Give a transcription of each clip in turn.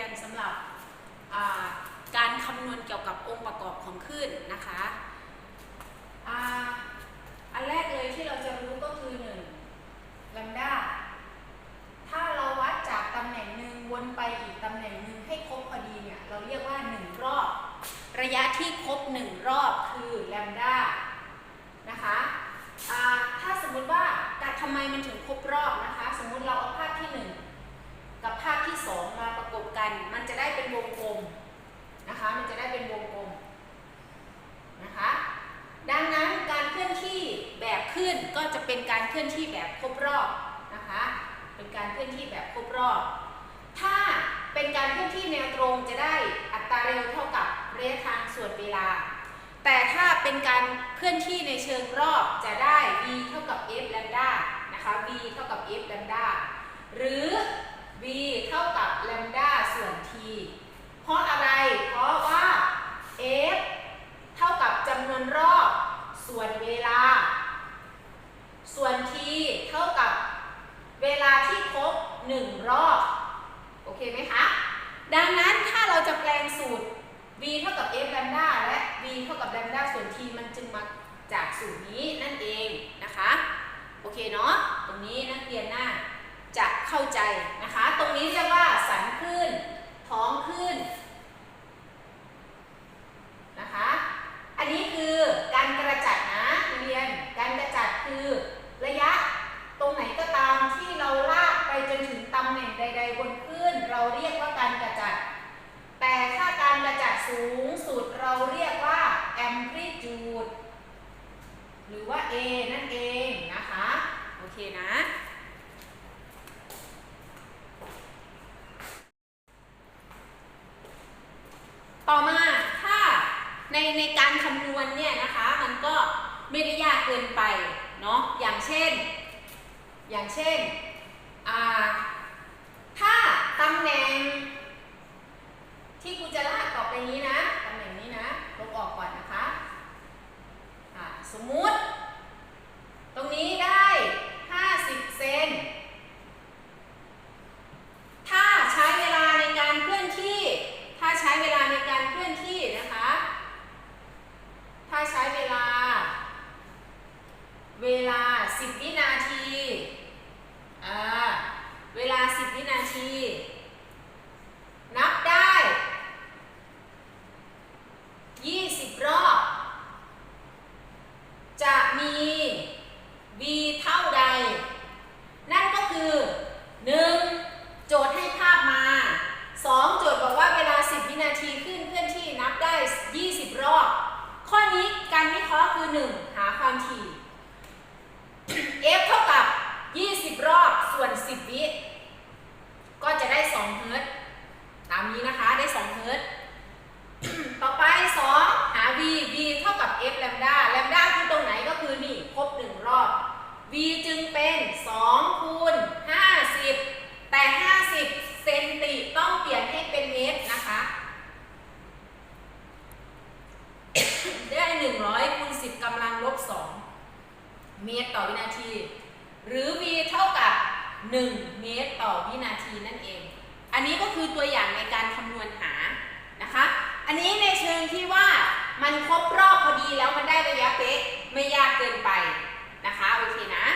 ียนสำหรับการคำนวณเกี่ยวกับองค์ประกอบของคลื่นนะคะอ,อันแรกเลยที่เราจะรู้ก็คือ1ลัมดาถ้าเราวัดจากตำแหน่งหนึ่งวนไปอีกตำแหน่งหนึ่งให้ครบพอดีเนี่ยเราเรียกว่า 1 รอบ ระยะที่ครบ 1 รอบคือแลมดานะคะอ่าถ้าสมมุติว่าการทำไมมันถึงครบรอบนะคะ สมมุติเราเอาภาพที่ 1 กับภาพที่ 2 มาประกบกั นมันจะได้เป็นวงกลมนะคะ มันจะได้เป็นวงกลมนะคะ ดังนั้นการเคลื่อนที่แบบขึ้นก็จะเป็นการเคลื่อนที่แบบครบรอบนะคะ เป็นการเคลื่อนที่แบบครบรอบ ถ้าเป็นการเคลื่อนที่แนวตรงจะได้อัตราเร็วเท่ากับระยะทางส่วนเวลา แต่ถ้าเป็นการเคลื่อนที่ในเชิงรอบจะได้ v เท่ากับ f แลมดานะคะ v เท่ากับ f แลมดาหรือ v เท่ากับแลมดาส่วน t เพราะอะไร เพราะว่า f เท่ากับจำนวนรอบส่วนเวลา ส่วน t เท่ากับเวลาที่ครบ 1 รอบ โอเคไหมคะ ดังนั้นถ้าเราจะแปลงสูตร v เท่ากับ f แลมดาและ v เท่ากับแลมดาส่วน t มันจึงมาจากสูตรนี้นั่นเองนะคะ โอเคเนาะตรงนี้นักเรียนหน้าจะเข้าใจนะคะ ตรงนี้เรียกว่าสันคลื่นท้องคลื่นนะคะ อันนี้คือการกระจัดนะนักเรียน การกระจัดคือระยะตรงไหนก็ตามที่เราลากไปจนถึงตำแหน่งใด ๆ บนคลื่นเราเรียกว่าการกระจัด แต่ถ้าการกระจัดสูงสุดเราเรียกว่า amplitude หรือว่า A นั่นเองนะคะ โอเคนะ ต่อมาถ้าในในการคำนวณเนี่ยนะคะ มันก็ไม่ได้ยากเกินไปเนาะอย่างเช่น อย่างเช่นถ้าตำแหน่งที่กูจะลากต่อไปนี้นะตำแหน่งนี้นะลบออกก่อนนะคะอะ สมมุติ ตรงนี้ได้ 50 เซน ถ้าใช้เวลาในการเคลื่อนที่ ถ้าใช้เวลาในการเคลื่อนที่นะคะ ถ้าใช้เวลา เวลา 10 วินาที อ่า เวลา 10 วินาที นับได้ 20 รอบ จะมี v เท่าใด นั่นก็คือ 1. โจทย์ให้ภาพมา 2. โจทย์บอกว่าเวลา 10 วินาทีขึ้นเคลื่อนที่นับได้ 20 รอบ ข้อนี้การวิเคราะห์คือ 1. หาความถี่ f เท่ากับ 20 รอบส่วน 10 วิ ก็จะได้ 2 เฮิร์ตซ์ตามนี้นะคะ ได้ 2 เฮิร์ตซ์ ต่อไป 2 หา v v เท่ากับ f แลมดาแลมดาคือตรงไหนก็คือนี่ครบ 1 รอบ v จึงเป็น 2 คูณ 50 แต่ 50 เซนติต้องเปลี่ยนให้เป็นเมตรนะคะ ได้ 100คูณ10กำลังลบ 2 เมตรต่อวินาที หรือ v เท่ากับ 1 เมตรต่อวินาทีนั่นเอง อันนี้ก็คือตัวอย่างในการคำนวณหานะคะ อันนี้ในเชิงที่ว่ามันครบรอบพอดีแล้วมันได้ระยะเป๊ะไม่ยากเกินไปนะคะโอเคนะ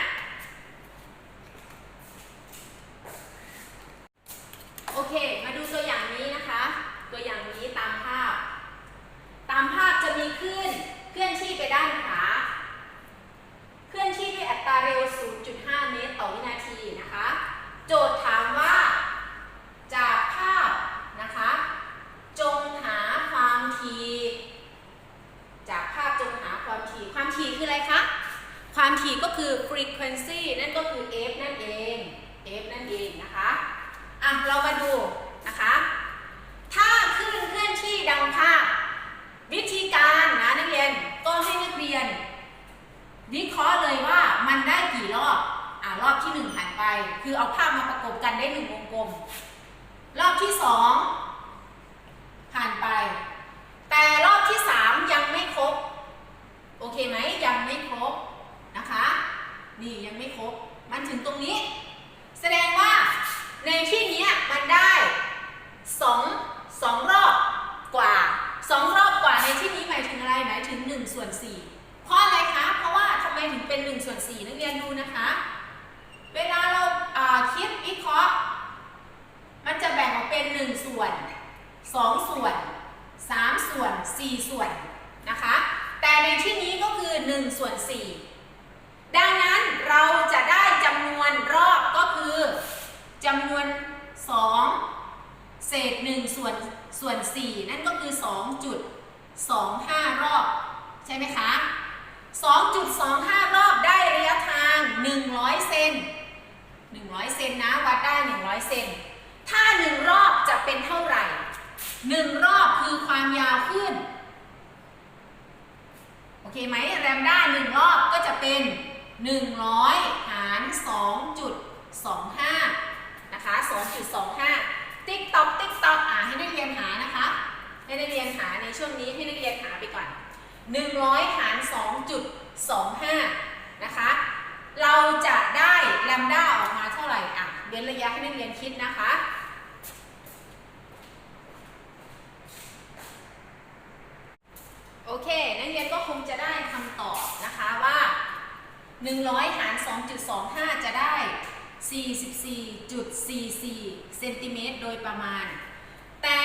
กบกันได้หนึ่งวงกลม รอบที่สองผ่านไป แต่รอบที่สามยังไม่ครบ โอเคไหมยังไม่ครบนะคะ นี่ยังไม่ครบ มันถึงตรงนี้ แสดงว่าในที่นี้มันได้สองสองรอบกว่าสองรอบกว่าในที่นี้หมายถึงอะไรหมายถึง1ส่วน4เพราะอะไรคะ เพราะว่าทำไมถึงเป็น1ส่วน4นักเรียนดูนะคะ เวลาเรา คิดวิเคราะห์ มันจะแบ่งออกเป็น 1 ส่วน 2 ส่วน 3 ส่วน 4 ส่วนนะคะ แต่ในที่นี้ก็คือ 1 ส่วน 4 ดังนั้นเราจะได้จำนวนรอบก็คือ 1รอบคือความยาวขึ้น โอเคไหมแรมด้า1รอบก็จะเป็น 100 หาร 2.25 นะคะ 2.25 ติ๊กต๊อกติ๊กต๊อกอ่าให้นักเรียนหานะคะให้นักเรียนหาในช่วงนี้ให้นักเรียนหาไปก่อน 100 หาร 2.25 นะคะ เราจะได้แลมด้าออกมาเท่าไหร่อะเว้นระยะให้นักเรียนคิดนะคะ โอเค นักเรียนก็คงจะได้คำตอบนะคะว่า 100 หาร 2.25 จะได้ 44.44 เซนติเมตรโดยประมาณ แต่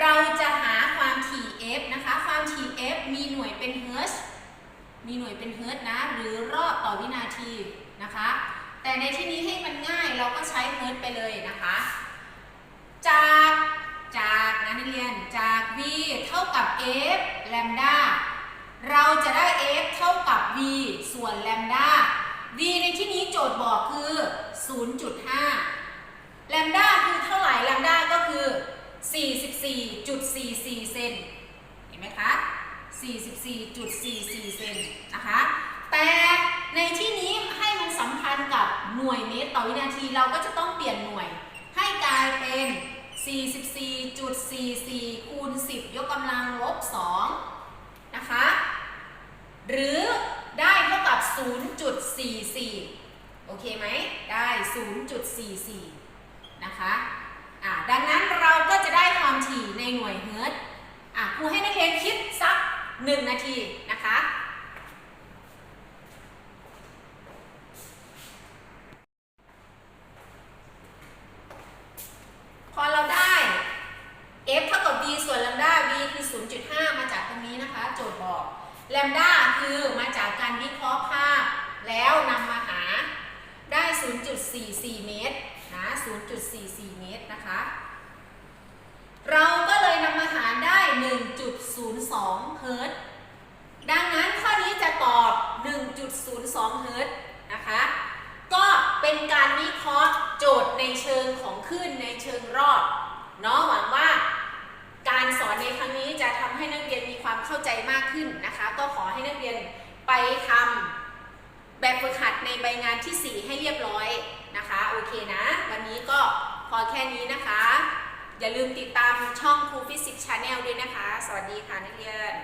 เราจะหาความถี่ f นะคะ ความถี่ f มีหน่วยเป็นเฮิร์ตมีหน่วยเป็นเฮิร์ตนะ หรือรอบต่อวินาทีนะคะ แต่ในที่นี้ให้มันง่ายเราก็ใช้เฮิร์ตไปเลยนะคะ จาก จาก นักเรียนจาก v เท่ากับ f แลมดาเราจะได้ f เท่ากับ v ส่วนแลมดา v ในที่นี้โจทย์บอกคือ 0.5 แลมดาคือเท่าไหร่แลมดาก็คือ 44.44 เซนเห็นไหมคะ 44.44 เซนนะคะ แต่ในที่นี้ให้มันสัมพันธ์กับหน่วยเมตรต่อวินาทีเราก็จะต้องเปลี่ยนหน่วยให้กลายเป็น 44.44 คูณ 10 ยกกำลังลบ 2 นะคะ หรือได้เท่ากับ 0.44 โอเคไหม ได้ 0.44 นะคะอ่าดังนั้นเราก็จะได้ความถี่ในหน่วยเฮิรตซ์อะครูให้นักเรียนคิดสัก 1 นาทีนะคะ พอเราได้ f เท่ากับ v ส่วน lambda v คือ 0.5 มาจากตรงนี้นะคะ โจทย์บอก lambda คือมาจา การวิเคราะห์ภาพ แล้วนำมาหาได้ 0.44 เมตรนะ 0.44 เมตรนะคะ เราก็เลยนำมาหารได้ 1.02 เฮิรต์ดังนั้นข้อนี้จะตอบ 1.02 เฮิรต์นะคะ ก็เป็นการวิเคราะห์โจทย์ในเชิงของคลื่นในเชิงรอบเนาะหวังว่าการสอนในครั้งนี้จะทำให้นักเรียนมีความเข้าใจมากขึ้นนะคะ ก็ขอให้นักเรียน ไปทำแบบฝึกหัดในใบงานที่ 4 ให้เรียบร้อยนะคะ โอเคนะ วันนี้ก็พอแค่นี้นะคะ อย่าลืมติดตามช่องครูฟิสิกส์ชาแนลด้วยนะคะ สวัสดีค่ะนักเรียน